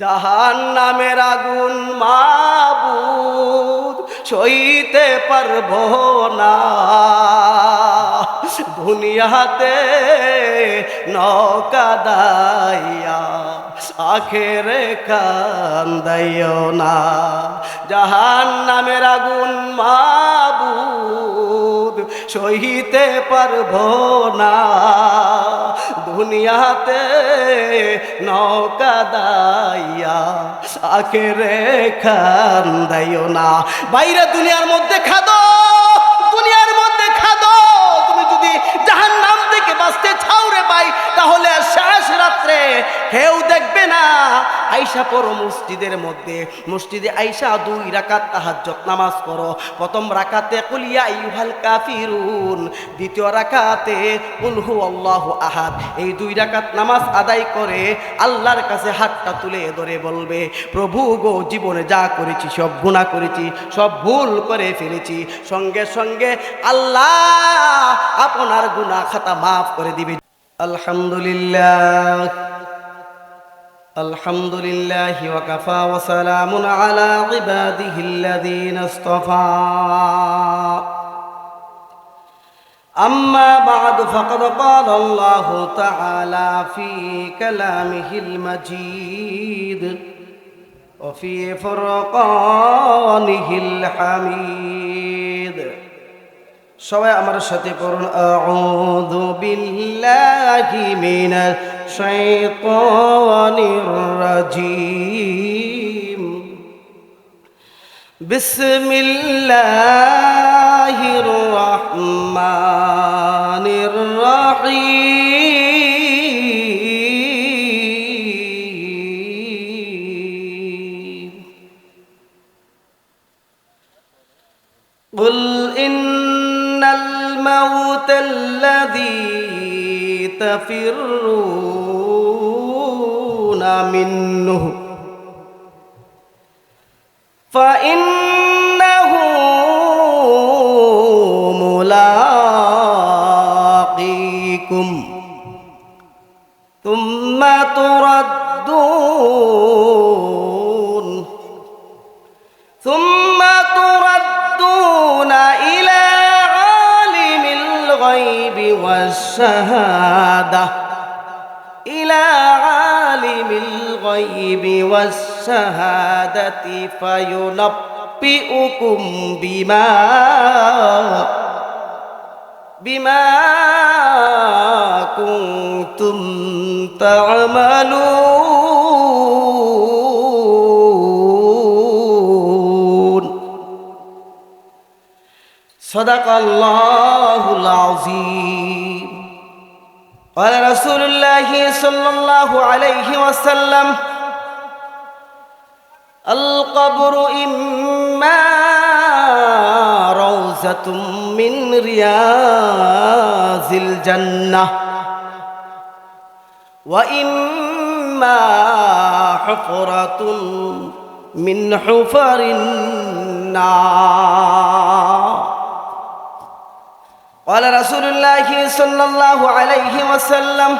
জাহান নামের আগুন মাবুদ সইতে পারব না। দুনিয়াতে নৌকা দাইয়া, আখেরে কান্দাইও না। জাহান নামের আগুন মাবুদ সহিতে পারব না। দুনিয়াতে নৌকা দাইয়া, আখেরে কান্দাইও না। বাইরে দুনিয়ার মধ্যে খাদো, দুনিয়ার মধ্যে খাদো। তুমি যদি জাহান নাম থেকে বাঁচতে ছাও রে ভাই, তাহলে শেষ রাত্রে কেউ দেখবে না আইসা পড়ো মসজিদের মধ্যে। মসজিদে আইসা দুই রাকাত তাহাজ্জত নামাজ পড়ো। প্রথম রাকাতে কুলিয়া ইউহাল কাফিরুন, দ্বিতীয় রাকাতে কুলহু আল্লাহ আহাদ। এই দুই রাকাত নামাজ আদায় করে আল্লাহর কাছে হাতটা তুলে ধরে বলবে, প্রভু গো, জীবনে যা করেছি, সব গুণা করেছি, সব ভুল করে ফেলেছি। সঙ্গে সঙ্গে আল্লাহ আপনার গুনাহ খাতা মাফ করে দিবে। আলহামদুলিল্লাহ। الحمد لله وكفى وسلام على عباده الذين اصطفى أما بعد فقد قال الله تعالى في كلامه المجيد وفي فرقانه الحميد সবাই আমার সাথে পড়ুন আউযু বিল্লাহি الشيطان الرجيم. بسم الله الرحمن الرحيم. قل إن الموت الذي تفرون منه فإنه ملاقيكم ثم تردون والشهادة إلى عالم الغيب والشهادة فينبئكم بما بما كنتم تعملون. صدق الله العظيم. قال رسول الله صلى الله عليه وسلم القبر إما روزة من رياض الجنة وإما حفرة من حفر النار قال رسول الله صلى الله عليه وسلم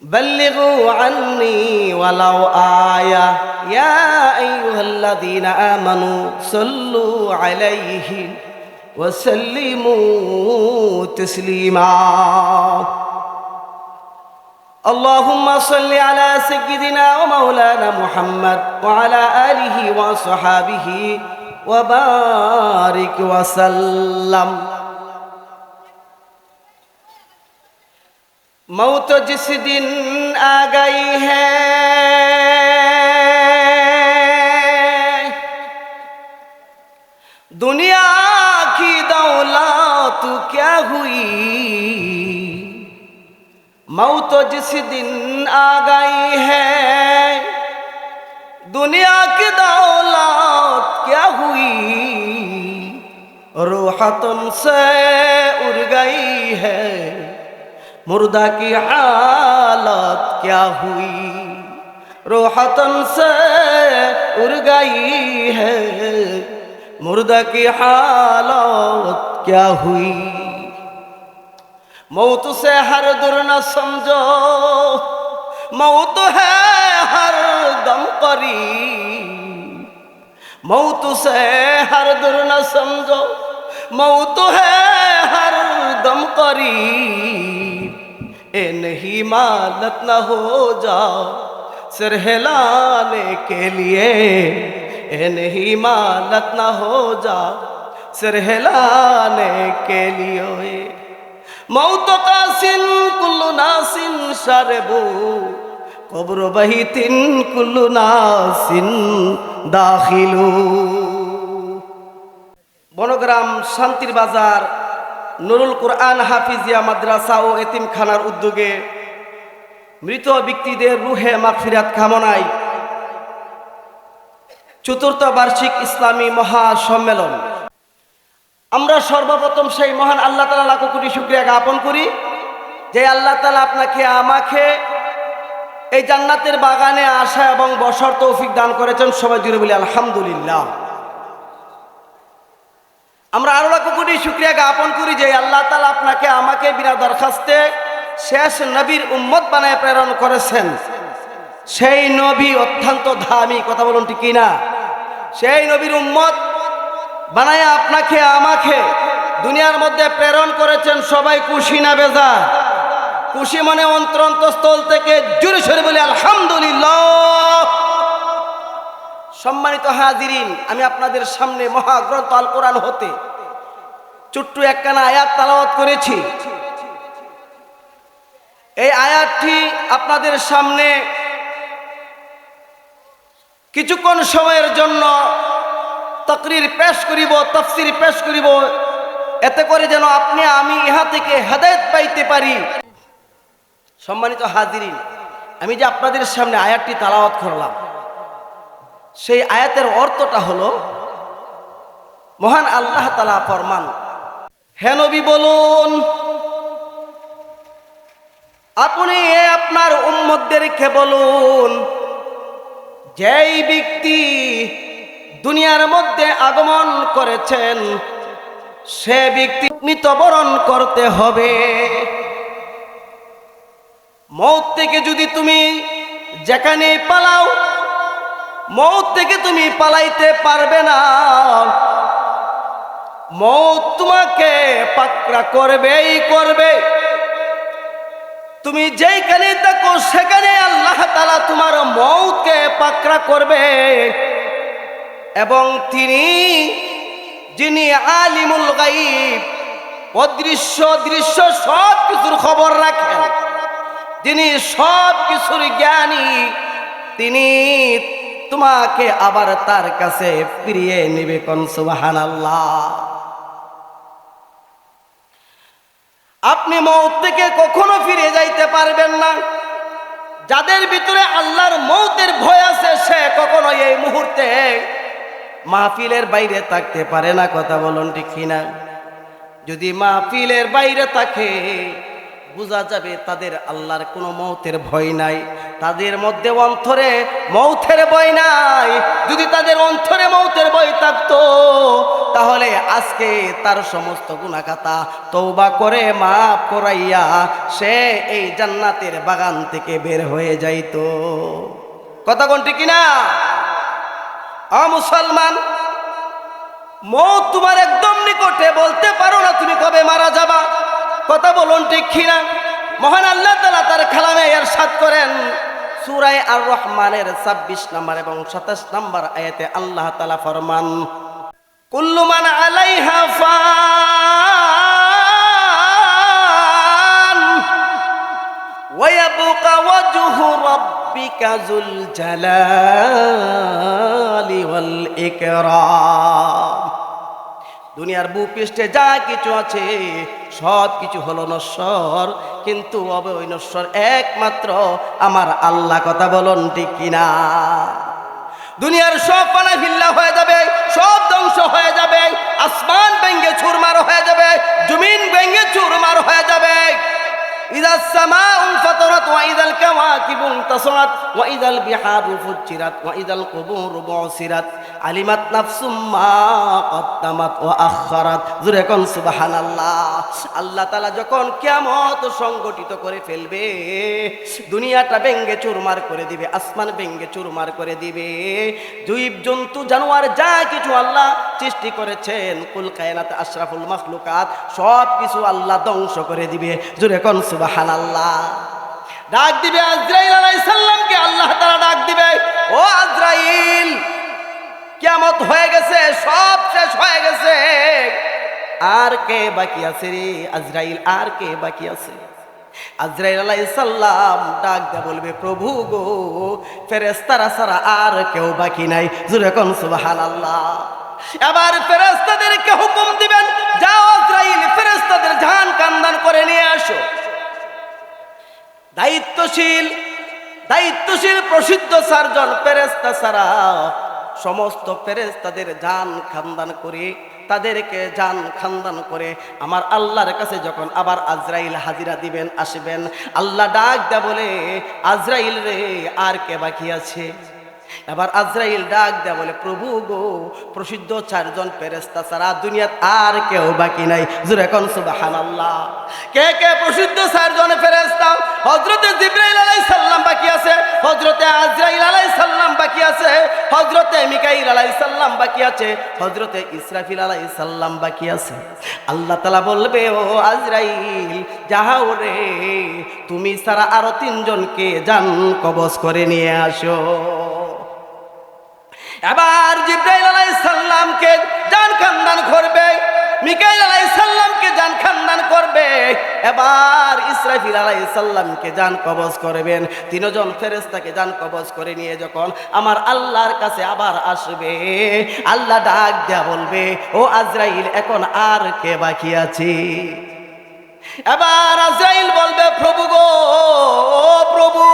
بلغوا عني ولو آية يا أيها الذين آمنوا صلوا عليه وسلموا تسليما. اللهم صل على سيدنا ومولانا محمد وعلى آله وصحابه وبارك وسلم मौत जिस दिन आ गई है दुनिया की दौलत क्या हुई मौत जिस दिन आ गई है दुनिया की दौलत क्या हुई? रूहतन से उड़ गई है। मुर्दा की हालत क्या हुई? रोहतन से उड़ गई है। मुर्दा की हालत क्या हुई? मौत से हर दुर समझो। मौत है ہر دم قریب موت سے ہر دور نہ سمجھو موت ہے ہر دم قریب اے نہیں مالت نہ ہو جاؤ سر ہلانے کے لیے اے نہیں مالت نہ ہو جاؤ سر ہلانے کے لیے موت کا سن کلو ناسن سربو কবর বাহিতিন কুল্লু নাসিন দাখিলু। বনগ্রাম শান্তির বাজার নুরুল কোরআন হাফিজিয়া মাদ্রাসা ও এতিমখানার উদ্যোগে মৃত ব্যক্তিদের রুহে মাগফিরাত কামনায় চতুর্থ বার্ষিক ইসলামী মহাসম্মেলন। আমরা সর্বপ্রথম সেই মহান আল্লাহ তালা লাখো কোটি শুক্রিয়া জ্ঞাপন করি যে আল্লাহ তালা আপনাকে আমাকে এই জান্নাতের বাগানে আসা এবং বসার তৌফিক দান করেছেন সবাই জুড়ে বলি, আলহামদুলিল্লাহ। আমরা আরও লাখো কোটি শুক্রিয়া জ্ঞাপন করি যে আল্লাহ তালা আপনাকে, আমাকে বিনা দরখাস্তে শেষ নবীর উম্মত বানায় প্রেরণ করেছেন। সেই নবী অত্যন্ত ধামি কথা বলুন ঠিক কিনা? সেই নবীর উম্মত বানায় আপনাকে, আমাকে দুনিয়ার মধ্যে প্রেরণ করেছেন সবাই খুশি না বেজা খুশি মনে অন্তরন্তস্থল থেকে জুড়ে সরে বলি, আলহামদুলিল্লাহ। সম্মানিত হাজিরিন, আমি আপনাদের সামনে মহাগ্রন্থ আল কোরআন হতে ছোট্ট একখানা আয়াত তালাওয়াত করেছি। এই আয়াতটি আপনাদের সামনে কিছুক্ষণ সময়ের জন্য তকরির পেশ করিব, তফসির পেশ করিব। এতে করে যেন আপনি, আমি ইহা থেকে হেদায়ত পাইতে পারি। সম্মানিত হাজিরিন, আমি যে আপনাদের সামনে আয়াতটি তালাওয়াত করলাম, সেই আয়াতের অর্থটা হলো, মহান আল্লাহ তালা ফরমান, হে নবী বলুন, আপনি এ আপনার উম্মতদেরকে বলুন, যেই ব্যক্তি দুনিয়ার মধ্যে আগমন করেছেন, সে ব্যক্তি মৃতবরণ করতে হবে। মৌত থেকে যদি তুমি যেখানে পালাও, মৌত থেকে তুমি পালাইতে পারবে না। মৌত তোমাকে পাকড়া করবেই করবে। তুমি যেইখানে থাকো, সেখানে আল্লাহ তালা তোমার মৌকে পাকড়া করবে। এবং তিনি, যিনি আলিমুল গাইব অদৃশ্য দৃশ্য সব কিছুর খবর রাখেন। যিনি সব কিছুর জ্ঞানী, তিনি তোমাকে আবার তার কাছে ফিরিয়ে নেবে কোন সুবাহান আপনি মৌত থেকে কখনো ফিরে যাইতে পারবেন না। যাদের ভিতরে আল্লাহর মৌতের ভয় আছে, সে কখনো এই মুহূর্তে মাহফিলের বাইরে থাকতে পারে না। কথা বলুন ঠিক কিনা? যদি মাহফিলের বাইরে থাকে বোঝা যাবে তাদের আল্লাহর কোনো মৌতের ভয় নাই। তাদের মধ্যে অন্তরে মৌথের ভয় নাই। যদি তাদের অন্তরে মৌতের ভয় থাকতো, তাহলে আজকে তার সমস্ত গুণাখাতা তৌবা করে, মাফ করাইয়া সে এই জান্নাতের বাগান থেকে বের হয়ে যাইত। কথা কোনটি কিনা? মুসলমান, মৌত তোমার একদম নিকটে, বলতে পারো না তুমি কবে মারা যাবা। কথা বলুন ঠিক কিনা মহান আল্লাহ তালা তার খেলামে এর সাত করেন সুরাই আর রহমানের ছাব্বিশ নম্বর এবং সাতাশ নম্বর আয়াতে আল্লাহ তালা ফরমান কুল্লুমান আলাইহা ফান ويبقى وجه ربك ذو الجلال والإكرام দুনিয়ার ভূপৃষ্ঠে যা কিছু আছে সব কিছু হলো নশ্বর কিন্তু অবৈ নশ্বর একমাত্র আমার আল্লাহ কথা বলুন ঠিক কিনা দুনিয়ার সব পানা ভিল্লা হয়ে যাবে সব ধ্বংস হয়ে যাবে আসমান ভেঙ্গে চুরমার হয়ে যাবে জমিন ভেঙ্গে চুরমার হয়ে যাবে إذا السماء انفطرت وإذا الكواكب انتصرت وإذا البحار فجرت وإذا القبور بعثرت علمت نفس ما কদ্দামাত ও আখারাত। জুরে কোন সুবাহান আল্লাহ আল্লাহ তালা যখন কেমত সংগঠিত করে ফেলবে, দুনিয়াটা ব্যঙ্গে চুরমার করে দিবে, আসমান ব্যঙ্গে চুরমার করে দিবে। জীব জন্তু, জানোয়ার, যা কিছু আল্লাহ সৃষ্টি করেছেন, কুল কায়নাত আশরাফুল মখলুকাত, সব কিছু আল্লাহ ধ্বংস করে দিবে। জুরে কোন সুবাহান আল্লাহ ডাক দিবে আজরাইল আলাইহিস সালামকে, আল্লাহ তাআলা ডাক দিবে, ও আজরাইল! কিয়ামত হয়ে গেছে, সব শেষ হয়ে গেছে। আর কে বাকি আছে রে? আজরাইল, আর কে বাকি আছে? আজরাইল আলাইহিস সালাম ডাক দে বলবে, প্রভু গো, ফেরেশতারা ছাড়া আর কেউ বাকি নাই। জোরে কোন সুবহানাল্লাহ। এবার ফেরেশতাদেরকে হুকুম দিবেন, যাও আজরাইল, ফেরেশতাদের জান কান্দান করে নিয়ে আসো। দায়িত্বশীল দায়িত্বশীল প্রসিদ্ধ সার্জন ফেরেস্তা ছাড়া সমস্ত ফেরেজ তাদের জান খানদান করে, তাদেরকে জান খানদান করে আমার আল্লাহর কাছে যখন আবার আজরাইল হাজিরা দিবেন, আসবেন, আল্লাহ ডাক দা বলে, আজরাইল রে, আর কে বাকি আছে? এবার আজরাইল ডাক দেয়া বলে, প্রভু গো, প্রসিদ্ধ চারজন ফেরেস্তা ছাড়া দুনিয়াত আর কেউ বাকি নাই। জুরে কোন, সুবহানাল্লাহ। কে কে প্রসিদ্ধ চারজন ফেরেস্তা হযরতে জিবরাইল আলাইহিস সালাম বাকি আছে, হযরতে আজরাইল আলাইহিস সালাম বাকি আছে, হযরতে মিকাইল আলাইহিস সালাম বাকি আছে, হযরতে ইসরাফিল আলাইহিস সালাম বাকি আছে। আল্লাহ তালা বলবে, ও আজরাইল যাহাও রে, তুমি ছাড়া আরও তিনজনকে জান কবজ করে নিয়ে আসো। এবার জিব্রাইল আলাইহিস সালামকে জান খানদান করবে, মিকাইল আলাইহিস সালামকে জান খানদান করবে। এবার ইসরাফিল আলাইহিস সালামকে জান কবজ করবেন। তিনজন ফেরেশতাকে জান কবজ করে নিয়ে যখন আমার আল্লাহর কাছে আবার আসবে, আল্লাহ ডাক দেয়া বলবে, ও আজরাইল, এখন আর কে বাকি আছে? এবার আজরাইল বলবে, প্রভু গো, প্রভু।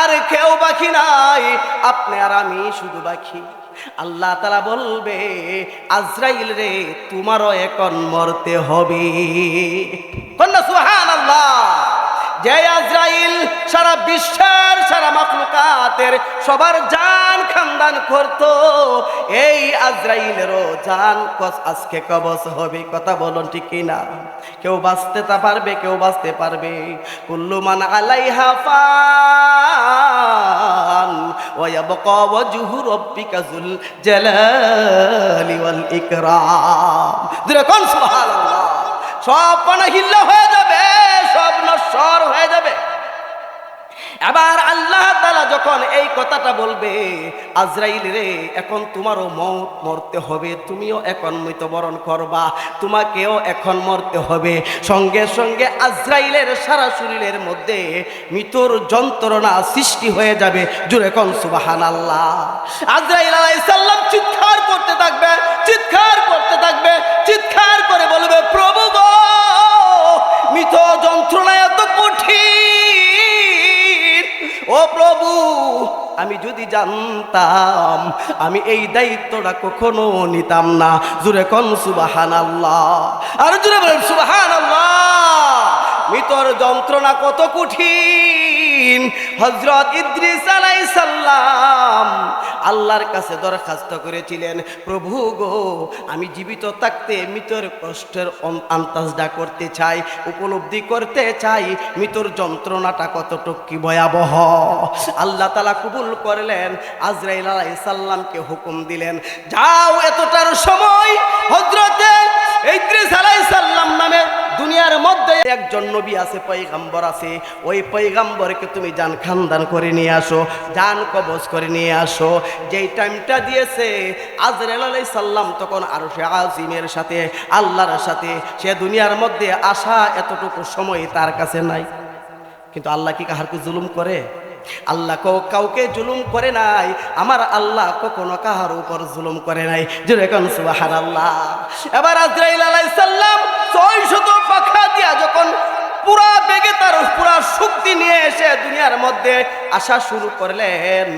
আর কেউ বাকি নাই। আপনি আর আমি শুধু বাকি। আল্লাহ তারা বলবে, আজরাইল রে, তোমারও এখন মরতে হবে। সুহান আল্লাহ যে আজরাইল সারা বিশ্বের, সারা মাকলুকাতের সবার জান খানদান করত। এই আজরাইলেরও জান কস আজকে কবচ হবে, কথা বলুন ঠিক না কেউ বাঁচতে তা পারবে, কেউ বাঁচতে পারবে। কুল্লু মান আলাইহা ফান, ওয়াবকা ওয়াজহু রাব্বিকা যুল জালালি ওয়াল ইকরাম। দিলে কোন সুবহানাল্লাহ? সব পানাহিল্লা হয়ে যাবে, সব নশ্বর হয়ে যাবে। এবার আল্লাহ তালা যখন এই কথাটা বলবে, আজরাইল রে, এখন তোমারও মত মরতে হবে, তুমিও এখন মৃত্যুবরণ করবা, তোমাকেও এখন মরতে হবে। সঙ্গে সঙ্গে আজরাইলের সারা শরীরের মধ্যে মৃত্যুর যন্ত্রণা সৃষ্টি হয়ে যাবে। জুড়ে কন সুবাহান আল্লাহ আজরাইল আলাইসাল্লাম চিৎকার করতে থাকবে, চিৎকার করতে থাকবে আমি যদি জানতাম, আমি এই দায়িত্বটা কখনো নিতাম না। জুরে কন সুবাহান আল্লাহ আর জুড়ে বলেন সুবাহান আল্লাহ মৃতর যন্ত্রণা কত কঠিন। হজরত ইদ্রিস আলাইসাল্লাম আল্লাহর কাছে দরখাস্ত করেছিলেন, প্রভু গো, আমি জীবিত থাকতে মৃতর কষ্টের আন্তাজটা করতে চাই, উপলব্ধি করতে চাই, মৃতর যন্ত্রণাটা কতটুক কি ভয়াবহ? আল্লাহ তালা কবুল করলেন, আজরাইল আলাইসাল্লামকে হুকুম দিলেন, যাও এতটার সময় একজন নবী আছে পৈগাম্বর আছে। ওই পৈগাম্বরকে তুমি যান খানদান করে নিয়ে আসো যান কবজ করে নিয়ে আসো। যেই টাইমটা দিয়েছে, আজরাইল আলাই সাল্লাম তখন আরও সে আজিমের সাথে, আল্লাহর সাথে, সে দুনিয়ার মধ্যে আসা এতটুকু সময় তার কাছে নাই। কিন্তু আল্লাহ কি কাহারকে জুলুম করে? আল্লাহ কাউকে জুলুম করে নাই, আমার আল্লাহ কখনো কাহার উপর জুলুম করে নাই। যেরকম সুবাহার আল্লাহ এবার আজরাইল আলাইহিস সালাম ছয় শত পাখা দিয়া যখন পুরা বেগে তার পুরা শক্তি নিয়ে এসে দুনিয়ার মধ্যে আসা শুরু করলেন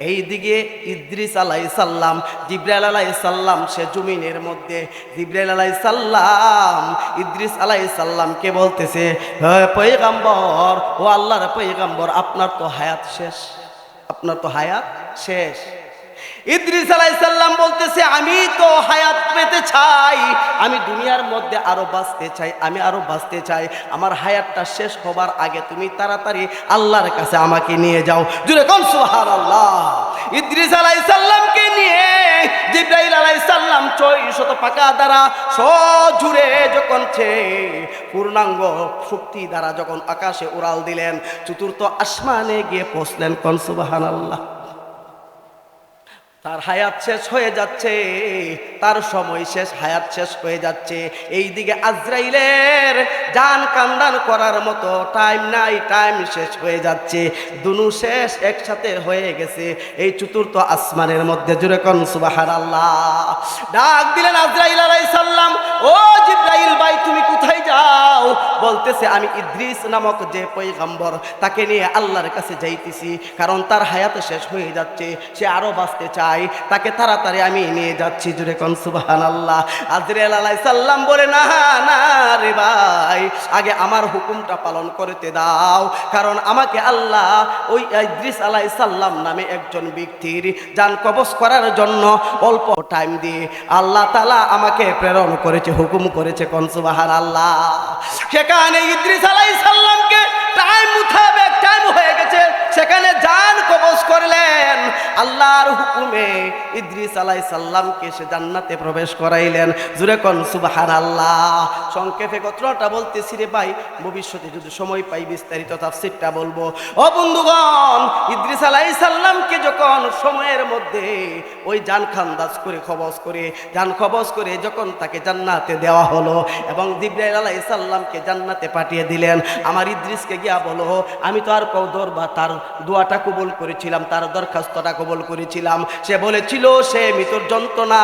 এই দিকে ইদ্রিস আলাই সাল্লাম জিব্রাইল আলাই সাল্লাম সে জমিনের মধ্যে। জিব্রাইল আলাই সাল্লাম ইদ্রিস আলাই সাল্লামকে বলতেছে, "হে পৈগাম্বর ও আল্লাহর পৈগাম্বর আপনার তো হায়াত শেষ, আপনার তো হায়াত শেষ। ইদ্রিস আলাইসাল্লাম বলতেছে, আমি তো হায়াত পেতে চাই, আমি দুনিয়ার মধ্যে আরও বাঁচতে চাই, আমি আরও বাঁচতে চাই। আমার হায়াতটা শেষ হবার আগে তুমি তাড়াতাড়ি আল্লাহর কাছে আমাকে নিয়ে যাও। জুড়ে কোন সুহার আল্লাহ ইদ্রিস আলাইসাল্লামকে নিয়ে জিব্রাইল আলাইসাল্লাম চই শত পাকা দ্বারা সজুড়ে যখন সে পূর্ণাঙ্গ শক্তি দ্বারা যখন আকাশে উড়াল দিলেন, চতুর্থ আসমানে গিয়ে পৌঁছলেন। কোন সুবাহান আল্লাহ তার হায়াত শেষ হয়ে যাচ্ছে, তার সময় শেষ, হায়াত শেষ হয়ে যাচ্ছে। এই দিকে আজরাইলের যান কান্দান করার মতো টাইম নাই টাইম শেষ হয়ে যাচ্ছে। দুনু শেষ একসাথে হয়ে গেছে। এই চতুর্থ আসমানের মধ্যে জুড়ে কন সুবাহার আল্লাহ ডাক দিলেন আজরাইল আলাই সাল্লাম ও জিব্রাইল ভাই, তুমি কোথায় যাও? বলতেছে, আমি ইদ্রিস নামক যে পৈগম্বর তাকে নিয়ে আল্লাহর কাছে যাইতেছি, কারণ তার হায়াত শেষ হয়ে যাচ্ছে। সে আরও বাঁচতে চায়। তাকে তাড়াতাড়ি আমি নিয়ে যাচ্ছি। জুড়ে কন সুবাহান আল্লাহ আজরাইল আলাই সাল্লাম বলে, না না রে ভাই, আগে আমার হুকুমটা পালন করতে দাও। কারণ আমাকে আল্লাহ ওই ইদ্রিস আলাই সাল্লাম নামে একজন ব্যক্তির যান কবজ করার জন্য অল্প টাইম দিয়ে আল্লাহ তালা আমাকে প্রেরণ করেছে, হুকুম করেছে কনসুবাহার আল্লাহ সেখানে ইদ্রিস আলাই সাল্লামকে টাইম মুতাবেক টাইম হয়ে গেছে। সেখানে যান কবজ করলেন। আল্লাহর হুকুমে ইদ্রিস আলাই সাল্লামকে সে জান্নাতে প্রবেশ করাইলেন। জুরে কন সুবাহার আল্লাহ সংক্ষেপে কথাটা বলতেছি রে ভাই, ভবিষ্যতে যদি সময় পাই বিস্তারিত তাফসিরটা বলব। ও বন্ধুগণ, ইদ্রিস আলাই সাল্লামকে যখন সময়ের মধ্যে ওই জান খান্দাজ করে খবজ করে, জান খবজ করে যখন তাকে জান্নাতে দেওয়া হলো এবং জিব্রাইল আলাই সাল্লামকে জান্নাতে পাঠিয়ে দিলেন, আমার ইদ্রিসকে গিয়া বলো, আমি তো আর কৌদর বা তার দোয়াটা কবুল করেছিলাম, তার দরখাস্তটা কবুল করেছিলাম। সে বলেছিল, সে মৃত্যুর যন্ত্রণা,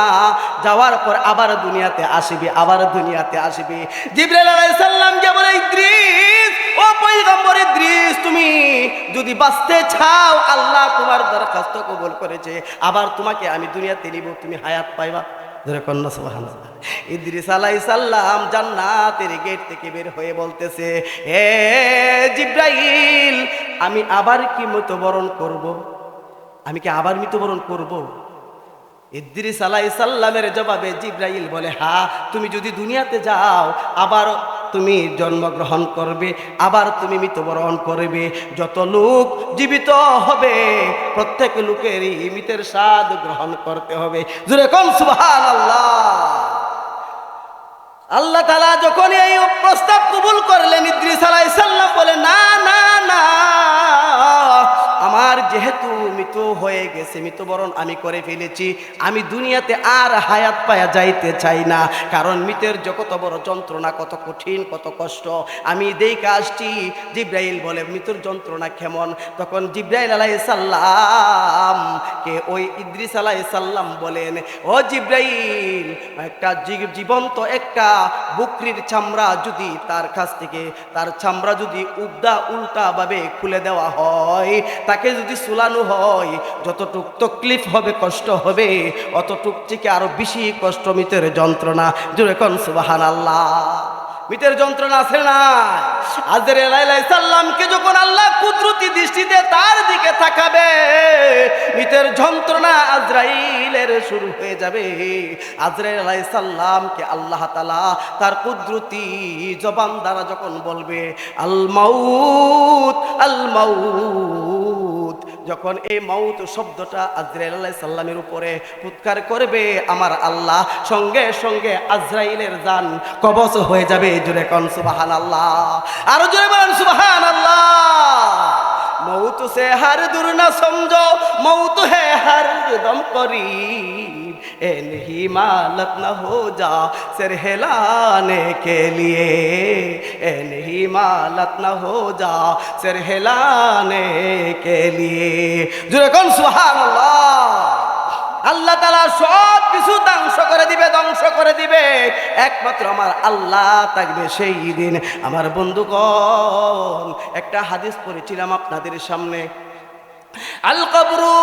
যাওয়ার পর আবার দুনিয়াতে আসিবে, আবার দুনিয়াতে আসিবে। জিব্রাইল আলাই ইদ্রিস তুমি যদি বাঁচতে চাও, আল্লাহ তোমার দরখাস্ত কবুল করেছে। আবার তোমাকে আমি দুনিয়াতে নিব, তুমি হায়াত পাইবা। ধরে কন্যা সুবহানাল্লাহ। ইদ্রিস আলাইহিস সালাম জান্নাতের গেট থেকে বের হয়ে বলতেছে হে জিব্রাইল আমি আবার কি মৃত্যুবরণ করব? আমি কি আবার মৃত্যুবরণ করব? ইদ্রিস আলাইহিস সাল্লামের জবাবে জিব্রাইল বলে, হা, তুমি যদি দুনিয়াতে যাও, আবার তুমি জন্মগ্রহণ করবে, আবার তুমি মৃত্যুবরণ করবে। যত লোক জীবিত হবে, প্রত্যেক লোকেরই মৃতের স্বাদ গ্রহণ করতে হবে। কম সুবহান আল্লাহ আল্লাহ তালা যখন এই প্রস্তাব কবুল করলেন, ইদ্রিস আলাইহিস সাল্লাম বলে, না না না। আমার যেহেতু মৃত্যু হয়ে গেছে, মৃত্যুবরণ আমি করে ফেলেছি। আমি দুনিয়াতে আর হায়াত পায়া যাইতে চাই না, কারণ মৃতের যে কত বড় যন্ত্রণা, কত কঠিন, কত কষ্ট। আমি দেই কাজটি জিব্রাইল বলে, মৃত্যুর যন্ত্রণা কেমন? তখন জিব্রাইল আলাই সাল্লাম কে ওই ইদ্রিস আলাই সাল্লাম বলেন, ও জিব্রাইল, একটা জীবন্ত একটা বকরির চামড়া যদি তার কাছ থেকে, তার চামড়া যদি উবদা উল্টা ভাবে খুলে দেওয়া হয়, তাকে যদি সুলানো হয় যতটুক তকলিফ হবে, কষ্ট হবে, অতটুক থেকে আরও বেশি কষ্ট মিতের যন্ত্রণা। জুড়ে কন সুবাহান আল্লাহ মিতের যন্ত্রণা আছে না আজরে সাল্লামকে যখন আল্লাহ কুদরতি দৃষ্টিতে তার দিকে তাকাবে, মিতের যন্ত্রণা আজরাইলের শুরু হয়ে যাবে। আজরাইল সাল্লামকে আল্লাহ তালা তার কুদরতি জবান দ্বারা যখন বলবে আল মাউত আল মাউত যখন এই মাউত শব্দটা আজরাইল আল্লাহ সাল্লামের উপরে উৎকার করবে, আমার আল্লাহ সঙ্গে সঙ্গে আজরাইলের যান কবচ হয়ে যাবে। জুড়ে কন সুবাহান আল্লাহ আরও জুড়ে বলেন সুবাহান আল্লাহ মৌত সে হার দূর না, সমঝ। মৌত হে হার দম করি। ए नहीं मालत न हो जा सिर हिलाने के लिए ए नहीं मालत न हो जा सिर हिलाने के लिए जुरे कौन सुहान अल्लाह আল্লাহ তালা সব কিছু ধ্বংস করে দিবে ধ্বংস করে দিবে একমাত্র আমার আল্লাহ থাকবে সেই দিন আমার বন্ধুগণ একটা হাদিস পড়েছিলাম আপনাদের সামনে আল কবরু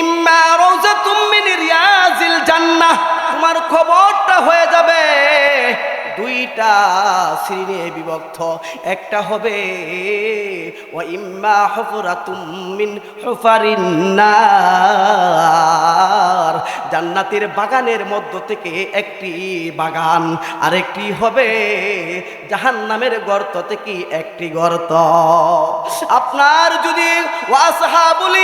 ইম্মা রাউজাতুম মিন রিয়াজিল জান্নাহ। তোমার যাবে দুইটা শ্রেণি বিভক্ত। একটা হবে ও ইম্মা হুফরাতুম মিন হফারিনার জান্নাতের বাগানের মধ্য থেকে একটি বাগান, আরেকটি হবে জাহান্নামের গর্ত থেকে একটি গর্ত। আপনার যদি ওয়াসহাবুল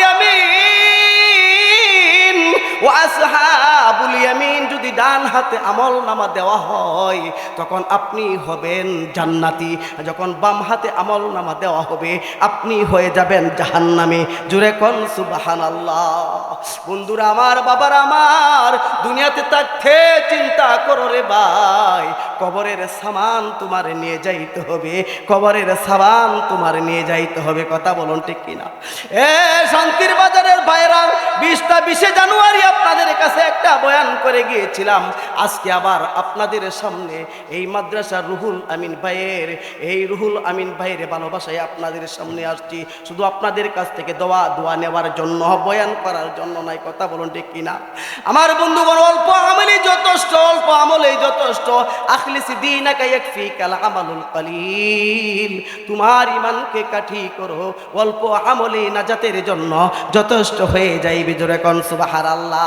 ইয়ামিন ওয়াসহাবুল ইয়ামিন, যদি ডান হাতে আমল নামা দেওয়া হয়, তখন আপনি হবেন জান্নাতি। যখন বাম হাতে আমল নামা দেওয়া হবে, আপনি হয়ে যাবেন জাহান্নামে। জুড়ে কন সুবহানাল্লাহ। বন্ধুরা আমার, বাবার আমার, দুনিয়াতে থাকতে চিন্তা করো রে ভাই। কবরের সামান তোমার নিয়ে যাইতে হবে। কবরের সামান তোমার নিয়ে যাইতে হবে। কথা বলুন ঠিক কিনা? এ শান্তির বাজারের বাইরা বিশটা বিশে জানুয়ারি আপনাদের কাছে একটা বয়ান করে গিয়েছিলাম। আজকে আবার আপনাদের সামনে এই মাদ্রাসা রুহুল আমিন ভাইয়ের, এই রুহুল আমিন ভাইয়ের ভালোবাসায় আপনাদের সামনে আসছি। শুধু আপনাদের কাছ থেকে দোয়া দোয়া নেওয়ার জন্য, বয়ান করার জন্য নাই কথা বলুন ঠিক কিনা? আমার বন্ধুগণ, অল্প আমলেই যথেষ্ট, অল্প আমলেই যথেষ্ট। আখলিসি দিনাকা ইয়াকফি কাল আমালুল কালিল। তোমার ইমানকে কাঠি করো, অল্প আমলে নাজাতের জন্য যথেষ্ট হয়ে যাইবে। জোরে কন সুবহানাল্লাহ।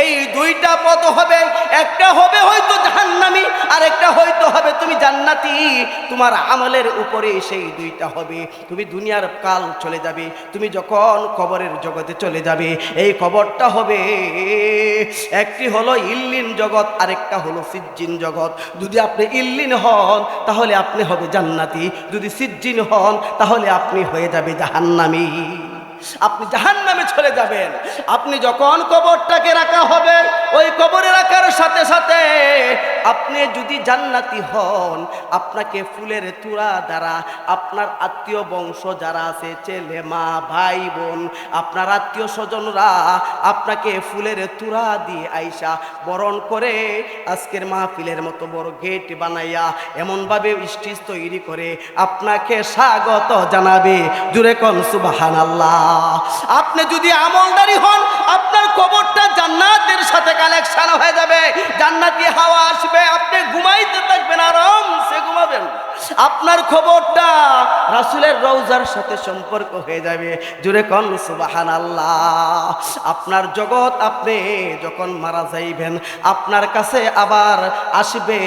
এই দুইটা পথ হবে, একটা হবে হয়তো জাহান্নামি আর একটা হয়তো হবে তুমি জান্নাতি। তোমার আমলের উপরে সেই দুইটা হবে। তুমি দুনিয়ার কাল চলে যাবে, তুমি যখন কবরের জগতে চলে যাবে, এই কবরটা হবে একটি হলো ইল্লিন জগৎ, আরেকটা হলো সিজ্জিন জগৎ। যদি আপনি ইল্লিন হন, তাহলে আপনি হবে জান্নাতি। যদি সিজ্জিন হন, তাহলে আপনি হয়ে যাবে জাহান্নামী। আপনি জাহান নামে চলে যাবেন। আপনি যখন কবরটাকে রাখা হবে, ওই কবরে রাখার সাথে সাথে আপনি যদি জান্নাতি হন, আপনাকে ফুলের তুরা দ্বারা আপনার আত্মীয় বংশ যারা আছে, ছেলে, মা, ভাই, বোন, আপনার আত্মীয় স্বজনরা আপনাকে ফুলের তুরা দিয়ে আইসা বরণ করে আজকের মাহফিলের মতো বড় গেট বানাইয়া এমনভাবে স্টেজ তৈরি করে আপনাকে স্বাগত জানাবে। জুরে কন সুবাহান আল্লাহ আপনি যদি আমলদারি হন, আপনার কবরটা জান্নাতের সাথে কালেকশন হয়ে যাবে। জান্নাতি হাওয়া আসবে, আপনি ঘুমাইতে থাকবেন আরাম সে ঘুমাবেন। আপনার খবরটা রাসুলের রৌজার সাথে সম্পর্ক হয়ে যাবে। জুড়ে কন সুবাহান আল্লাহ আপনার জগৎ আপনি যখন মারা যাইবেন, আপনার কাছে আবার আসবে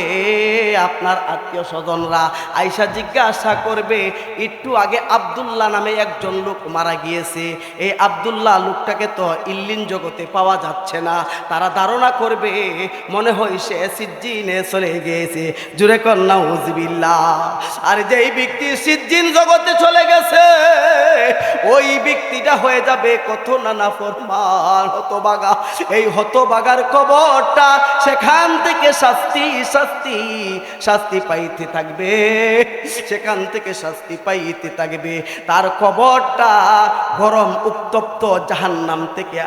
আপনার আত্মীয় স্বজনরা। আইসা জিজ্ঞাসা করবে, একটু আগে আবদুল্লাহ নামে একজন লোক মারা গিয়েছে। এই আবদুল্লাহ লোকটাকে তো ইল্লিন জগতে পাওয়া যাচ্ছে না। তারা ধারণা করবে, মনে হয় সে সিজ্জিনে চলে গিয়েছে। জুড়ে কন্যা উজবিল্লা আর যেই ব্যক্তি সিজ্জিন জগতে চলে গেছে, ওই ব্যক্তিটা হয়ে যাবে কত নানা ফরমান, হতবাগা। এই হতবাগার কবরটা সেখান থেকে শাস্তি শাস্তি শাস্তি পাইতে থাকবে। সেখান থেকে শাস্তি পাইতে থাকবে। তার কবরটা গরম উত্তপ্ত জাহান্নাম থেকে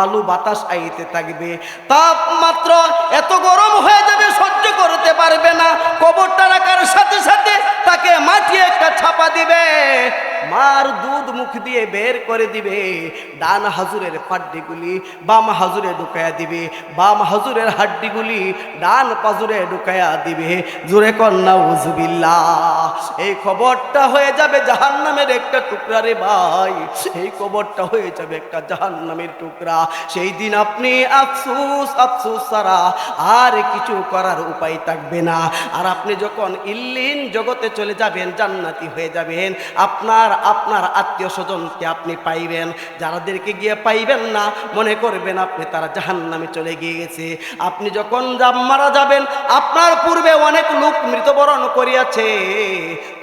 আলু বাতাস আইতে থাকবে। তাপমাত্র এত গরম হয়ে যাবে সহ্য করতে পারবে না। কবরটা রাখার সাথে সাথে তাকে মাটি একটা ছাপা দিবে। মার দুধ মুখ দিয়ে বের করে দিবে। ডান হাজুরের পাড্ডিগুলি বাম হাজুরে ঢুকায়া দিবে। বাম হাজুরের হাড্ডিগুলি ডান পাজুরে ঢুকায়া দিবে। জুরে কন্যা উজবিল্লা এই খবরটা হয়ে যাবে জাহান্নামের একটা টুকরা রে ভাই। এই খবরটা হয়ে যাবে একটা জাহান্নামের টুকরা। সেই দিন আপনি আফসুস আফসুস সারা আর কিছু করার উপায় থাকবে না। আর আপনি যখন ইল্লিন জগতে চলে যাবেন, জান্নাতি হয়ে যাবেন, আপনার আপনার আত্মীয় স্বজনকে আপনি পাইবেন। যারাদেরকে গিয়ে পাইবেন না, মনে করবেন আপনি তারা জাহান নামে চলে গিয়েছে। আপনি যখন মারা যাবেন, আপনার পূর্বে অনেক লোক মৃত্যুবরণ করিয়াছে।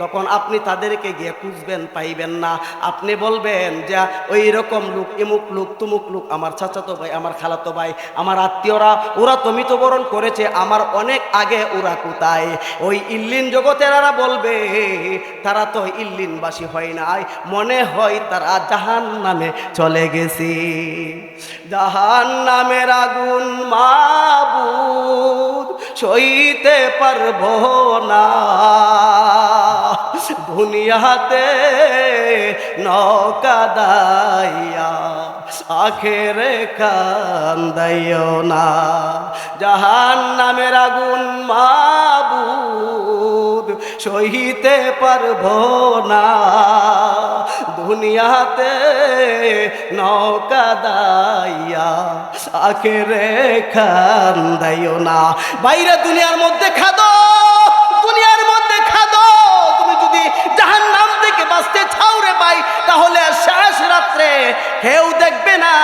তখন আপনি তাদেরকে গিয়ে খুঁজবেন, পাইবেন না। আপনি বলবেন যে ওই রকম লোক, এমুক লোক, তুমুক লোক, আমার চাচাতো ভাই, আমার খালাতো ভাই, আমার আত্মীয়রা, ওরা তো মৃত্যুবরণ করেছে, আমার অনেক আগে ওরা কোথায়? ওই ইল্লিন জগতেরা বলবে, তারা তো ইল্লিনবাসী হয় নাই। মনে হয় তারা জাহান নামে চলে গেছে। জাহান নামের আগুন মাবুদ সইতে পারব না। দুনিয়াতে নৌকা দাইয়া, আখেরে কান্দাইও না। জাহান নামের আগুন মাবুদ, সহিতে পারব না। দুনিয়াতে নৌকা দাইয়া, আখেরে কান্দাইও না। বাইরে দুনিয়ার মধ্যে খাদো, দুনিয়ার মধ্যে খাদো। তুমি যদি জাহান নাম থেকে বাঁচতে চাও রে ভাই, তাহলে শেষ রাত্রে কেউ দেখবে না।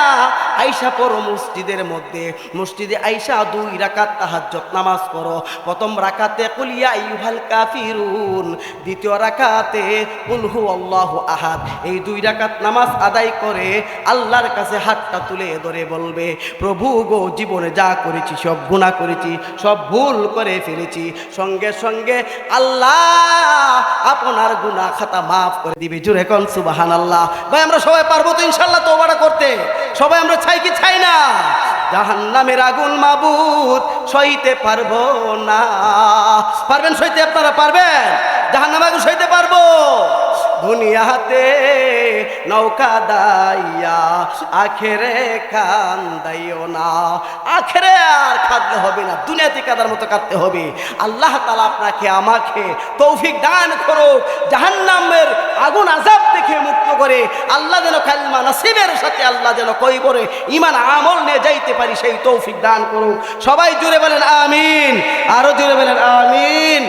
আইসা পড়ো মসজিদের মধ্যে। মসজিদে আইসা দুই রাকাত তাহাজ্জত নামাজ পড়ো। প্রথম রাকাতে কুলিয়া ইউহাল কাফিরুন, দ্বিতীয় রাকাতে কুলহু আল্লাহু আহাদ। এই দুই রাকাত নামাজ আদায় করে আল্লাহর কাছে হাতটা তুলে ধরে বলবে, প্রভু গো, জীবনে যা করেছি, সব গুণা করেছি, সব ভুল করে ফেলেছি। সঙ্গে সঙ্গে আল্লাহ আপনার গুণা খাতা মাফ করে দিবে। জুরে কন সুবাহান আল্লাহ ভাই, আমরা সবাই পারব তো ইনশাল্লাহ তোবাটা করতে? সবাই আমরা চাই কি চাই না? জাহান নামের আগুন মাবুদ, সইতে পারব না। পারবেন সইতে আপনারা, পারবেন? জাহান নামের আগুন সইতে পারব। দুনিয়াতে নৌকা দাইয়া, আখেরে কান্দাইও না। আখেরে আর কাঁদলে হবে না, দুনিয়াতে কাদার মতো কাঁদতে হবে। আল্লাহ তালা আপনাকে, আমাকে তৌফিক দান করো জাহান্নামের আগুন আজাব থেকে মুক্ত করে, আল্লাহ যেন কালমা নাসিবের সাথে আল্লাহ যেন কই করে ইমান আমল নিয়ে যাইতে পারি, সেই তৌফিক দান করুক। সবাই জুড়ে বলেন আমিন, আরও জুড়ে বলেন আমিন।